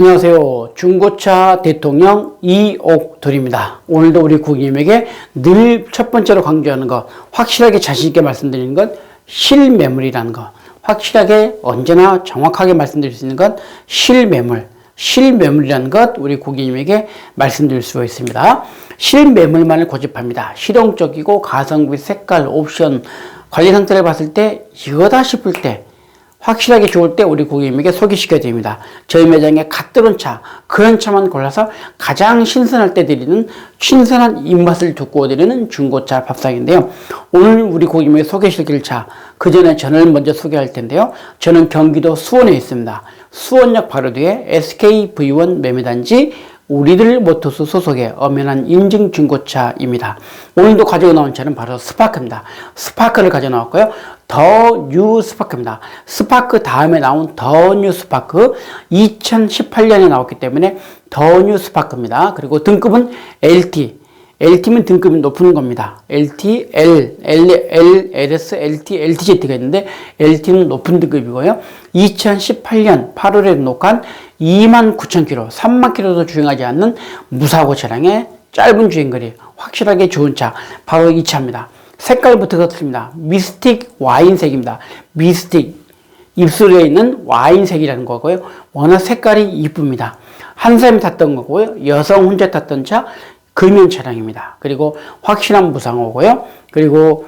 안녕하세요. 중고차 대통령 이옥돌입니다. 오늘도 우리 고객님에게 늘 첫 번째로 강조하는 것, 확실하게 자신있게 말씀드리는 것, 실매물이라는 것. 확실하게 언제나 정확하게 말씀드릴 수 있는 것, 실매물. 실매물이라는 것, 우리 고객님에게 말씀드릴 수 있습니다. 실매물만을 고집합니다. 실용적이고 가성비, 색깔, 옵션, 관리 상태를 봤을 때 이거다 싶을 때 확실하게 좋을 때 우리 고객님에게 소개시켜 드립니다. 저희 매장에 갓 들어온 차, 그런 차만 골라서 가장 신선할 때 드리는 신선한 입맛을 돋구어 드리는 중고차 밥상인데요. 오늘 우리 고객님에게 소개시킬 차, 그 전에 저를 먼저 소개할 텐데요. 저는 경기도 수원에 있습니다. 수원역 바로 뒤에 SKV1 매매단지 우리들 모터스 소속의 엄연한 인증 중고차입니다. 오늘도 가지고 나온 차는 바로 스파크입니다. 스파크를 가져 나왔고요. 더 뉴 스파크입니다. 스파크 다음에 나온 더 뉴 스파크 2018년에 나왔기 때문에 더 뉴 스파크입니다. 그리고 등급은 LT LT면 등급이 높은 겁니다. LT, L, L, L, LS, LT, LTZ가 있는데 LT는 높은 등급이고요. 2018년 8월에 녹한 2만 9천 킬로, 3만 킬로도 주행하지 않는 무사고 차량의 짧은 주행거리, 확실하게 좋은 차, 바로 이 차입니다. 색깔부터 그렇습니다. 미스틱 와인색입니다. 미스틱, 입술에 있는 와인색이라는 거고요. 워낙 색깔이 이쁩니다. 한 사람이 탔던 거고요. 여성 혼자 탔던 차, 금연 차량입니다. 그리고 확실한 무상호고요. 그리고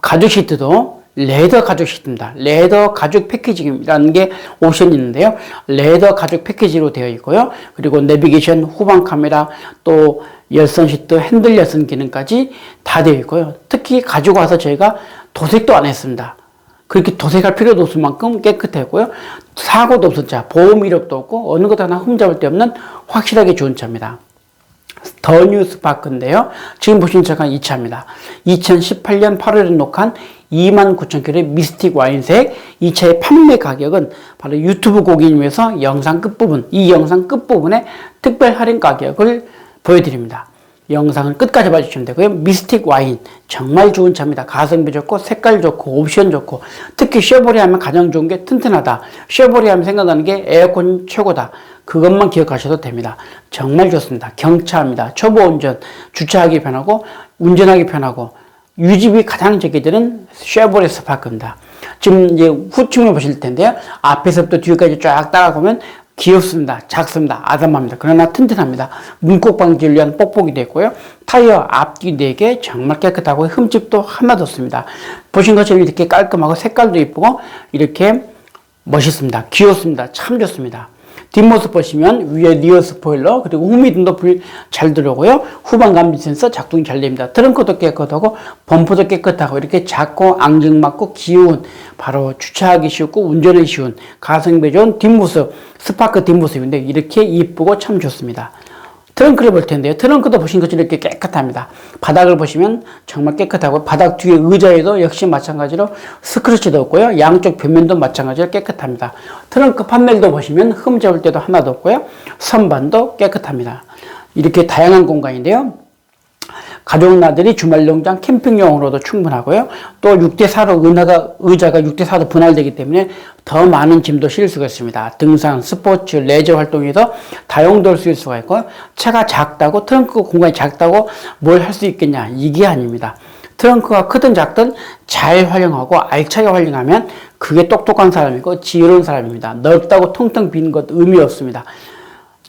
가죽 시트도 레더 가죽 시트입니다. 레더 가죽 패키지라는 게 옵션이 있는데요. 레더 가죽 패키지로 되어 있고요. 그리고 내비게이션 후방 카메라 또 열선 시트 핸들 열선 기능까지 다 되어 있고요. 특히 가지고 와서 저희가 도색도 안 했습니다. 그렇게 도색할 필요도 없을 만큼 깨끗했고요. 사고도 없었죠. 보험 이력도 없고 어느 것 하나 흠잡을 데 없는 확실하게 좋은 차입니다. 더 뉴스 파크인데요. 지금 보시는 차가 이 차입니다. 2018년 8월에 녹한 29,000kg의 미스틱 와인색 이 차의 판매 가격은 바로 유튜브 고객님에서 영상 끝부분 이 영상 끝부분에 특별 할인 가격을 보여드립니다. 영상을 끝까지 봐주시면 되고요. 미스틱 와인 정말 좋은 차입니다. 가성비 좋고 색깔 좋고 옵션 좋고 특히 쉐보레 하면 가장 좋은 게 튼튼하다. 쉐보레 하면 생각나는 게 에어컨 최고다. 그것만 기억하셔도 됩니다. 정말 좋습니다. 경차입니다. 초보 운전 주차하기 편하고 운전하기 편하고 유지비 가장 적게 드는 쉐보레 스파크입니다. 지금 이제 후층을 보실 텐데요. 앞에서부터 뒤까지 쫙 따라보면 귀엽습니다. 작습니다. 아담합니다. 그러나 튼튼합니다. 문콕 방지를 위한 뽁뽁이 되고요. 타이어 앞뒤 4개 정말 깨끗하고 흠집도 하나도 없습니다. 보신 것처럼 이렇게 깔끔하고 색깔도 이쁘고 이렇게 멋있습니다. 귀엽습니다. 참 좋습니다. 뒷모습 보시면 위에 리어 스포일러 그리고 후미등도 잘 들어오고요. 후방 감지 센서 작동이 잘 됩니다. 트렁크도 깨끗하고 범퍼도 깨끗하고 이렇게 작고 앙증맞고 귀여운 바로 주차하기 쉽고 운전하기 쉬운 가성비 좋은 뒷모습 스파크 뒷모습인데 이렇게 이쁘고 참 좋습니다. 트렁크를 볼 텐데요. 트렁크도 보신 것처럼 이렇게 깨끗합니다. 바닥을 보시면 정말 깨끗하고 바닥 뒤에 의자에도 역시 마찬가지로 스크래치도 없고요. 양쪽 벽면도 마찬가지로 깨끗합니다. 트렁크 판넬도 보시면 흠 잡을 때도 하나도 없고요. 선반도 깨끗합니다. 이렇게 다양한 공간인데요. 가족 나들이 주말 농장 캠핑용으로도 충분하고요. 또 6대4로 의자가, 의자가 6대4로 분할되기 때문에 더 많은 짐도 실을 수가 있습니다. 등산, 스포츠, 레저 활동에서 다용도를 쓸 수가 있고요. 차가 작다고, 트렁크 공간이 작다고 뭘 할 수 있겠냐? 이게 아닙니다. 트렁크가 크든 작든 잘 활용하고 알차게 활용하면 그게 똑똑한 사람이고 지혜로운 사람입니다. 넓다고 텅텅 빈 것 의미 없습니다.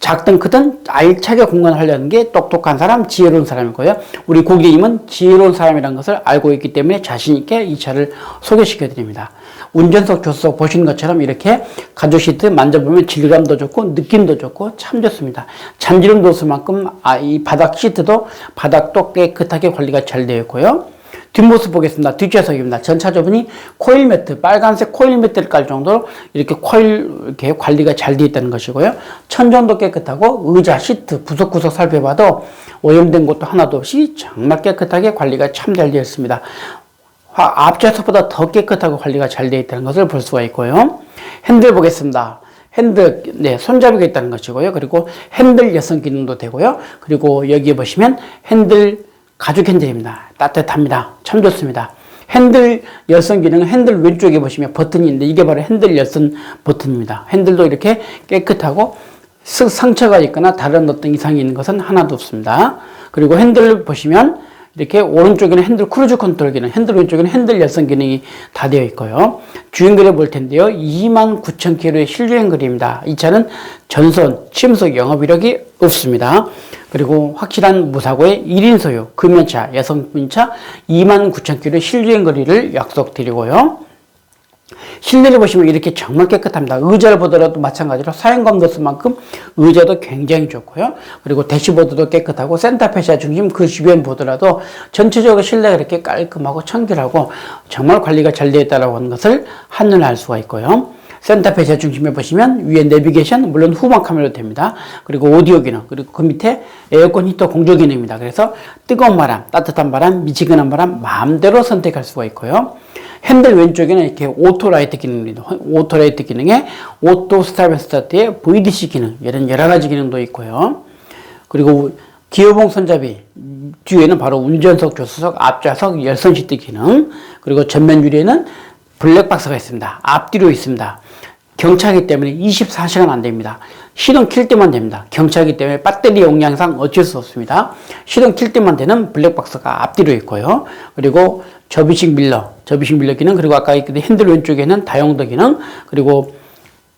작든 크든 알차게 공간을 하려는 게 똑똑한 사람, 지혜로운 사람이고요. 우리 고객님은 지혜로운 사람이라는 것을 알고 있기 때문에 자신 있게 이 차를 소개시켜 드립니다. 운전석, 조수석 보신 것처럼 이렇게 가죽 시트 만져보면 질감도 좋고 느낌도 좋고 참 좋습니다. 잔지름도 없을 만큼 아, 이 바닥 시트도 바닥도 깨끗하게 관리가 잘 되어 있고요. 뒷모습 보겠습니다. 뒷좌석입니다. 전차저분이 코일 매트, 빨간색 코일 매트를 깔 정도로 이렇게 코일 이렇게 관리가 잘 되어 있다는 것이고요. 천정도 깨끗하고 의자, 시트, 구석구석 살펴봐도 오염된 곳도 하나도 없이 정말 깨끗하게 관리가 참 잘 되어 있습니다. 앞좌석보다 더 깨끗하고 관리가 잘 되어 있다는 것을 볼 수가 있고요. 핸들 보겠습니다. 핸들, 네, 손잡이가 있다는 것이고요. 그리고 핸들 여성 기능도 되고요. 그리고 여기에 보시면 핸들 가죽 핸들입니다. 따뜻합니다. 참 좋습니다. 핸들 열선 기능은 핸들 왼쪽에 보시면 버튼이 있는데 이게 바로 핸들 열선 버튼입니다. 핸들도 이렇게 깨끗하고 스- 상처가 있거나 다른 어떤 이상이 있는 것은 하나도 없습니다. 그리고 핸들을 보시면 이렇게 오른쪽에는 핸들 크루즈 컨트롤 기능, 핸들 왼쪽에는 핸들 열선 기능이 다 되어 있고요. 주행 거리 볼 텐데요. 29,000km의 실주행 거리입니다. 이 차는 전선, 침속 영업 이력이 없습니다. 그리고 확실한 무사고의 1인 소유, 금연차, 여성분차 29,000km의 실주행 거리를 약속드리고요. 실내를 보시면 이렇게 정말 깨끗합니다. 의자를 보더라도 마찬가지로 사용감 도수만큼 의자도 굉장히 좋고요. 그리고 대시보드도 깨끗하고 센터페시아 중심 그 주변 보더라도 전체적으로 실내가 이렇게 깔끔하고 청결하고 정말 관리가 잘 되어 있다고 하는 것을 한눈에 알 수가 있고요. 센터페시아 중심에 보시면 위에 내비게이션 물론 후방 카메라도 됩니다. 그리고 오디오 기능 그리고 그 밑에 에어컨 히터 공조 기능입니다. 그래서 뜨거운 바람, 따뜻한 바람, 미지근한 바람 마음대로 선택할 수가 있고요. 핸들 왼쪽에는 이렇게 오토 라이트 기능입니다. 오토 라이트 기능에 오토 스탑 스타트에 VDC 기능 이런 여러 가지 기능도 있고요. 그리고 기어봉 손잡이 뒤에는 바로 운전석, 조수석, 앞좌석, 열선 시트 기능 그리고 전면 유리에는 블랙박스가 있습니다. 앞뒤로 있습니다. 경차기 때문에 24시간 안 됩니다. 시동 킬 때만 됩니다. 경차기 때문에 배터리 용량상 어쩔 수 없습니다. 시동 킬 때만 되는 블랙박스가 앞뒤로 있고요. 그리고 접이식 밀러, 접이식 밀러 기능, 그리고 아까 얘기했던 핸들 왼쪽에는 다용도 기능, 그리고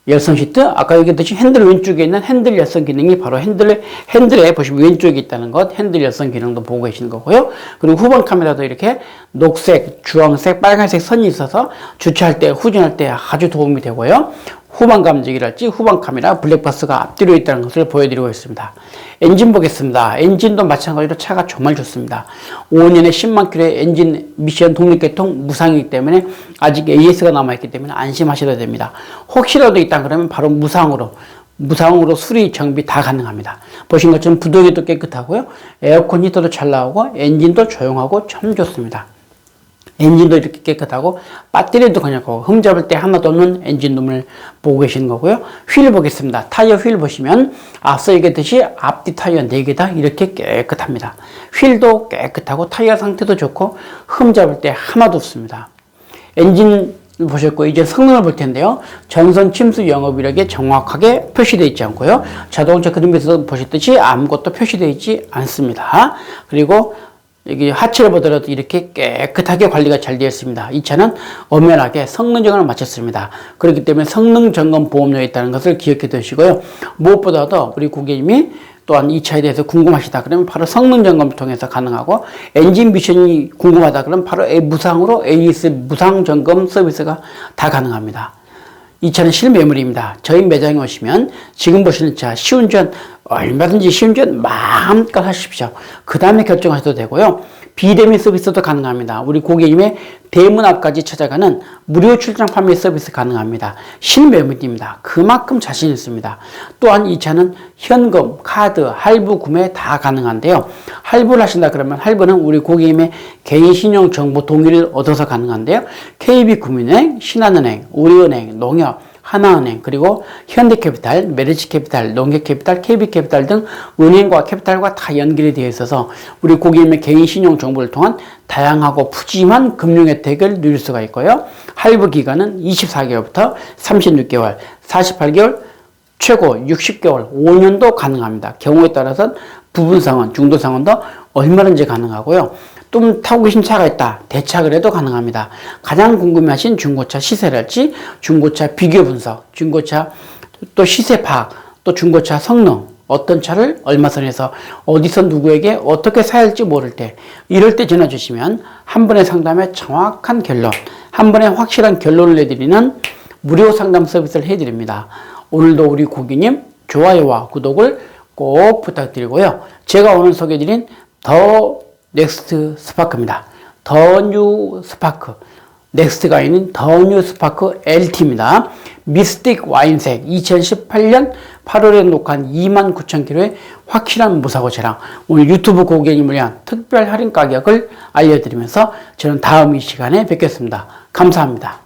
열선 시트, 아까 얘기했듯이 핸들 왼쪽에 있는 핸들 열선 기능이 바로 핸들, 핸들에 보시면 왼쪽에 있다는 것, 핸들 열선 기능도 보고 계시는 거고요. 그리고 후방 카메라도 이렇게 녹색, 주황색, 빨간색 선이 있어서 주차할 때, 후진할 때 아주 도움이 되고요. 후방 감지기랄지 후방 카메라 블랙박스가 앞뒤로 있다는 것을 보여드리고 있습니다. 엔진 보겠습니다. 엔진도 마찬가지로 차가 정말 좋습니다. 5년에 10만 킬로의 엔진 미션 독립계통 무상이기 때문에 아직 AS가 남아있기 때문에 안심하셔도 됩니다. 혹시라도 있다 그러면 바로 무상으로 무상으로 수리 정비 다 가능합니다. 보신 것처럼 부동기도 깨끗하고요. 에어컨 히터도 잘 나오고 엔진도 조용하고 참 좋습니다. 엔진도 이렇게 깨끗하고 배터리도 그냥고 흠잡을 때 하나도 없는 엔진룸을 보고 계시는 거고요. 휠 보겠습니다. 타이어 휠 보시면 앞서 얘기했듯이 앞뒤 타이어 4개 다 이렇게 깨끗합니다. 휠도 깨끗하고 타이어 상태도 좋고 흠잡을 때 하나도 없습니다. 엔진 보셨고 이제 성능을 볼 텐데요. 전선 침수 영업 이력이 정확하게 표시되어 있지 않고요. 자동차 그림에서 보셨듯이 아무것도 표시되어 있지 않습니다. 그리고 여기 하체를 보더라도 이렇게 깨끗하게 관리가 잘 되어 있습니다. 이 차는 엄연하게 성능 점검을 마쳤습니다. 그렇기 때문에 성능 점검 보험료에 있다는 것을 기억해 두시고요. 무엇보다도 우리 고객님이 또한 이 차에 대해서 궁금하시다 그러면 바로 성능 점검을 통해서 가능하고 엔진 미션이 궁금하다 그러면 바로 무상으로 AS 무상 점검 서비스가 다 가능합니다. 이 차는 실매물입니다. 저희 매장에 오시면 지금 보시는 차 시운전 얼마든지 시운전 마음껏 하십시오. 그 다음에 결정하셔도 되고요. 비대면 서비스도 가능합니다. 우리 고객님의 대문 앞까지 찾아가는 무료 출장 판매 서비스 가능합니다. 실매물입니다. 그만큼 자신 있습니다. 또한 이 차는 현금, 카드, 할부 구매 다 가능한데요. 할부를 하신다 그러면 할부는 우리 고객님의 개인 신용 정보 동의를 얻어서 가능한데요. KB금융은행, 신한은행, 우리은행, 농협, 하나은행, 그리고 현대캐피탈, 메리츠캐피탈, 농협캐피탈, KB캐피탈 등 은행과 캐피탈과 다 연결이 되어 있어서 우리 고객님의 개인 신용 정보를 통한 다양하고 푸짐한 금융 혜택을 누릴 수가 있고요. 할부 기간은 24개월부터 36개월, 48개월, 최고 60개월, 5년도 가능합니다. 경우에 따라서는 부분 상환, 중도 상환도 얼마든지 가능하고요. 좀 타고 계신 차가 있다. 대차를 해도 가능합니다. 가장 궁금해하신 중고차 시세랄지 중고차 비교 분석, 중고차 또 시세 파악, 또 중고차 성능, 어떤 차를 얼마 선에서 어디서 누구에게 어떻게 사야 할지 모를 때 이럴 때 전화 주시면 한 번의 상담에 정확한 결론, 한 번에 확실한 결론을 내드리는 무료 상담 서비스를 해드립니다. 오늘도 우리 고객님 좋아요와 구독을 꼭 부탁드리고요. 제가 오늘 소개해드린 더 넥스트 스파크입니다. 더 뉴 스파크. 넥스트가 있는 더 뉴 스파크 LT입니다. 미스틱 와인색 2018년 8월에 녹화한 29,000km의 확실한 무사고 차량 오늘 유튜브 고객님을 위한 특별 할인 가격을 알려드리면서 저는 다음 이 시간에 뵙겠습니다. 감사합니다.